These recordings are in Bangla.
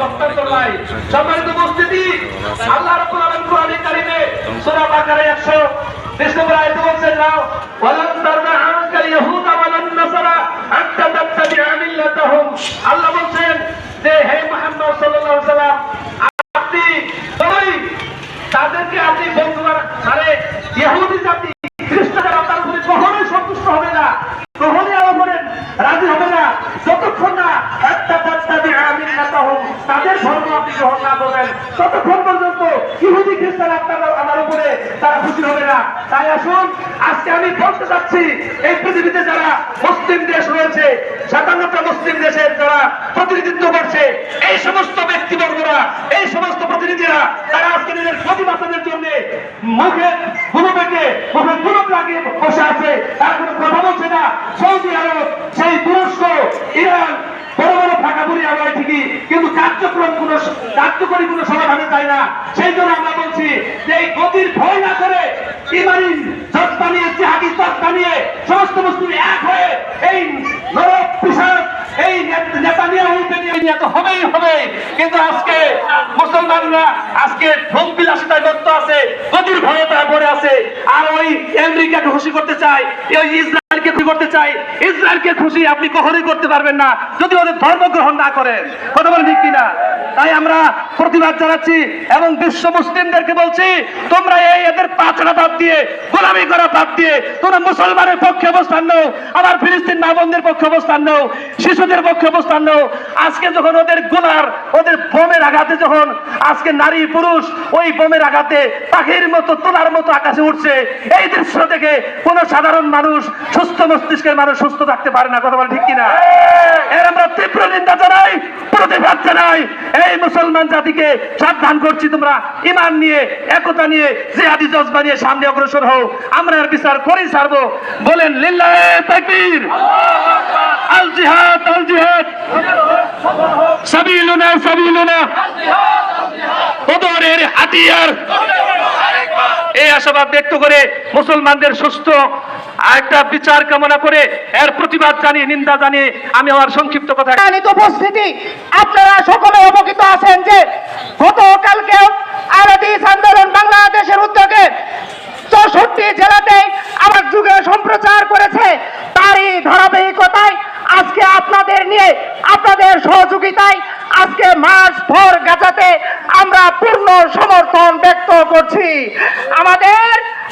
হস্তান্তর নাই। সম্মানিত উপস্থিতি আল্লাহ রাব্বুল আলামিন কোরআনে কারিমে সূরা বাকারা 100 নম্বর আয়াতে বলছেন না ওয়ালান তারদা আনকা ইয়াহুদা ওয়ালান নাসারা হাত্তা তাত্তাবিআ মিল্লাতাহুম আল্লাহ বলছেন যে হে মুহাম্মদ সাল্লাল্লাহু আলাইহি সাল্লাম আপনি ওই তাদেরকে আপনি বন্ধু মানে ইহুদি জাতি খ্রিস্টানরা আপনার উপরে কখনোই সন্তুষ্ট হবে না কখনোই আমার মনে রাজি হবে না যতক্ষণ না একটা তাত্তাবি আমিল্লাতাহুম তাদের ধর্ম আপনি গ্রহণ না করবেন ততক্ষণ পর্যন্ত ইহুদি খ্রিস্টান আপনার আমার উপরে তারা খুশি হবে না। তাই আসুন, আজকে আমি বলতে চাচ্ছি, এই পৃথিবীতে যারা মুসলিম দেশ রয়েছে, সাতান্নটা মুসলিম দেশের যারা প্রতিনিধিত্ব করছে, এই সমস্ত ব্যক্তিবর্গরা, এই সমস্ত প্রতিনিধিরা, তারা আজকে নিজের প্রতিবাদনের জন্য মুখে গুলো বেঁকে মুখে গুলো লাগিয়ে বসে আছে। তারা কোনো কথা বলছে না। সৌদি আরব, সেই কার্যকরী কোনো সমাধানে যায় না। সেই জন্য আমরা বলছি যে এই গতির ভয় না করে ইমানি জত্তা নিয়ে জিহাদি জত্তা নিয়ে সমস্ত মুসলিম এক হয়ে এই নরক এই নেতা নিয়ে নিয়ে তো হবেই হবে। কিন্তু আজকে মুসলমানরা আজকে বিলাসিতায় আছে গতির আছে। আর ওই আমেরিকাকে খুশি করতে চায়, ওই ইসরায়েলকে খুশি করতে চাই ইসরায়েলকে খুশি আপনি কখনোই করতে পারবেন না। যদি ওদের ধর্ম গ্রহণ না করেন, কথা বলেন ঠিক কিনা? তাই আমরা প্রতিবাদ জানাচ্ছি এবং বিশ্ব মুসলিমদেরকে বলছি, তোমরা এই এদের পাঁচড়া বাদ দিয়ে, গোলামি করা বাদ দিয়ে, তোমরা মুসলমানের পক্ষে অবস্থান নাও, আবার ফিলিস্তিন মা বোনদের পক্ষে অবস্থান নাও, শিশুদের পক্ষে অবস্থান নাও। আজকে যখন ওদের গোলার, ওদের বোমের আঘাতে যখন, আজকে নারী পুরুষ ওই বোমের আঘাতে পাখির মতো, তোলার মতো আকাশে উঠছে, এই দৃশ্য দেখে কোন সাধারণ মানুষ, সুস্থ মস্তিষ্কের মানুষ সুস্থ থাকতে পারে না, কথা বলে ঠিক কিনা? এর আমরা তীব্র নিন্দা জানাই, প্রতিবাদ জানাই, এই মুসলমান জাতিকে সাবধান করছি তোমরা। ইমান নিয়ে, একতা নিয়ে, জেহাদি জজবা নিয়ে সামনে অগ্রসর হও। আমরা আর বিচার করে, ছাড়বো। বলেন, লিল্লাহে তাকবীর। আল জিহাদ আল জিহাদ। সাবিলুনা সাবিলুনা। ওদরের হাতিয়ার। এই আশাবাদ ব্যক্ত করে মুসলমানদের সুস্থ একটা বিচার কামনা করে এর প্রতিবাদ জানিয়ে, নিন্দা জানিয়ে আমি আমার সংক্ষিপ্ত কথা উপস্থিতি, আপনারা সকলে অবগত আছেন যে গতকালকে আরাদিস আন্দোলন বাংলাদেশের উদ্যোগে চৌষট্টি জেলাতে আমার যুগে সম্প্রচার করেছে তারই ধারাবাহিকতায়। আজকে আপনাদের নিয়ে, আপনাদের সহযোগিতায় আজকে মাস ভর গাজাতে আমরা পূর্ণ সমর্থন ব্যক্ত করছি। আমাদের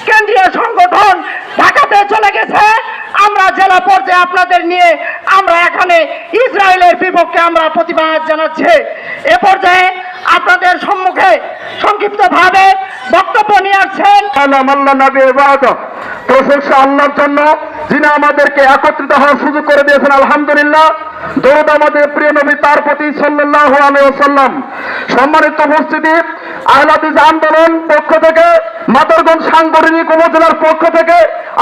কেন্দ্রীয় সংগঠন ঢাকাতে চলে গেছে। আমরা জেলা পর্যায়ে আপনাদের নিয়ে আমরা এখানে ইসরায়েলের বিপক্ষে আমরা প্রতিবাদ জানাচ্ছি। এ পর্যায়ে আপনাদের সম্মুখে সংক্ষিপ্তভাবে বক্তব্য নিয়ে আসছেন। প্রশংসা আল্লাহর জন্য যিনি আমাদেরকে একত্রিত হওয়ার সুযোগ করে দিয়েছেন, আলহামদুলিল্লাহ। দৌড় আমাদের প্রিয় নবী তার প্রতি সাল্লাল্লাহু আলাইহি সম্মানিত উপস্থিতি, আহলাদিস আন্দোলন পক্ষ থেকে, মাদারগঞ্জ সাংগঠনিক উপজেলার পক্ষ থেকে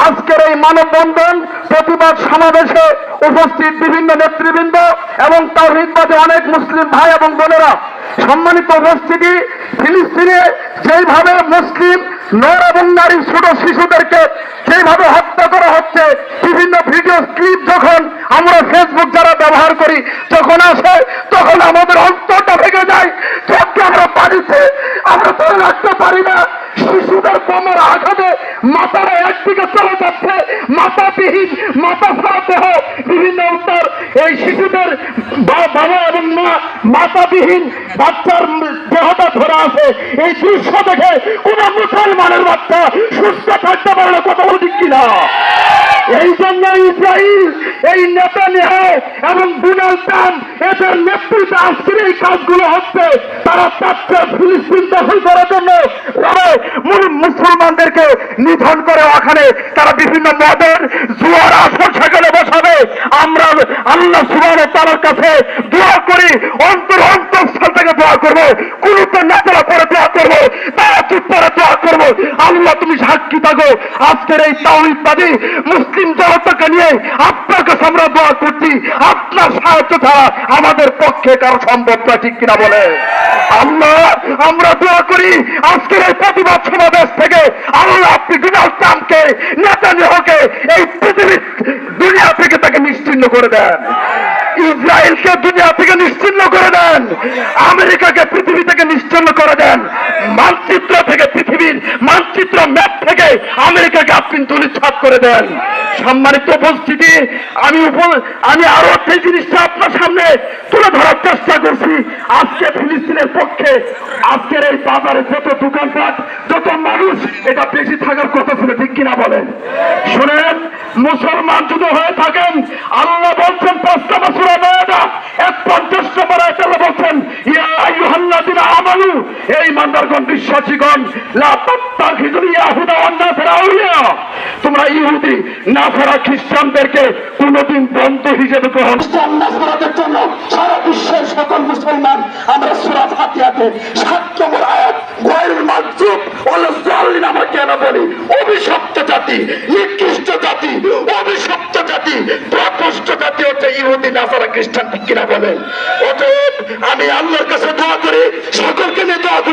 আজকের এই মানববন্ধন প্রতিবাদ সমাবেশে উপস্থিত বিভিন্ন নেতৃবৃন্দ এবং তাওহীদবাদী অনেক মুসলিম ভাই এবং বোনেরা। সম্মানিত উপস্থিতি, ফিলিস্তিনে যেইভাবে মুসলিম নর এবং নারী ছোট শিশুদেরকে যেভাবে হত্যা করা হচ্ছে, বিভিন্ন ভিডিও ক্লিপ যখন আমরা ফেসবুক যারা ব্যবহার করি, যখন আসে, তখন আমাদের অন্তরটা ভেঙে যায়। চোখকে আমরা পারিছে আমরা ধরে রাখতে পারি না। শিশুদের কোমর আঘাতে মাথারা একদিকে চলে যাচ্ছে মাথা মাথাবিহীন, মাথা ছাড়া দেহ বিভিন্ন উত্তর এই শিশুদের বাচ্চার দেহটা ধরা আছে। এই মুসলমানের বাচ্চা সুস্থ থাকতে পারে না কথা কিনা? এই জন্য ইসরায়েল এই নেতা এবং ডোনাল্ড ট্রাম্প এদের নেতৃত্বে আজকের এই কাজগুলো হচ্ছে, তারা চাচ্ছে ফিলিস্তিন দখল করার জন্য মুসলমানদেরকে নিধন করে ওখানে। তারা বিভিন্ন মদের জুয়ার আসর সেখানে বসাবে। আমরা আল্লাহ সুবাহ তার কাছে দোয়া করি, অন্তর অন্তঃস্থল থেকে দোয়া করব। তো নেতারা পরে দোয়া করব তারা চুপ করে দোয়া করব আল্লাহ, তুমি সাক্ষী থাকো। আজকের এই তাওহিদবাদী মুসলিম জনতাকে নিয়ে আপনার কাছে আমরা দোয়া করছি, আপনার সাহায্য ছাড়া আমাদের পক্ষে কারও সম্ভব না ঠিক কিনা বলে? আল্লাহ, আমরা দোয়া করি, আজকের এই প্রতিবাদ সমাবেশ থেকে আল্লাহ আপনি ডোনাল্ড ট্রাম্পকে নেতানিয়াহুকে এই পৃথিবীর দুনিয়া থেকে তাকে নিশ্চিন্ন করে দেন। ইসরায়েলকে দুনিয়া থেকে নিশ্চিন্ন করে দেন। আমেরিকাকে পৃথিবী থেকে নিশ্চন্ন করে দেন। মানচিত্র থেকে পৃথিবীর মানচিত্র ম্যাপ থেকে আমেরিকাকে আপনি তুলিছাপ করে দেন। সম্মানিত উপস্থিতি, আমি আমি আরও সেই জিনিসটা আপনার সামনে তুলে ধরার চেষ্টা করছি। আজকে ফিলিস্তিনের পক্ষে, আজকের এই বাজারে যত দোকানপাট, যত মানুষ, এটা বেশি থাকার কথা ছিল, ঠিক কিনা বলেন? শুনেন মুসলমান যদি হয়ে থাকেন, আল্লাহ বলছেন পাঁচটা বছর এক পঞ্চাশ নম্বর আয়াতে আল্লাহ বলছেন আমানু এই মান্দারগণ, বিশ্বাসীগণ তাত্তাখিযুল ইয়াহুদা নাসারা আউলিয়া তোমরা ইহুদি নাসারা খ্রিস্টানদেরকে কোনোদিন বন্ধু হিসেবে গ্রহণ জন্য সারা বিশ্বের সকল মুসলমান আমরা সুরা ফাতিহাতে সাত নম্বর আয়াত ওয়াল জালিন আমরা কেন বলি? অভিশপ্ত বলেন। অতএব আমি আল্লাহ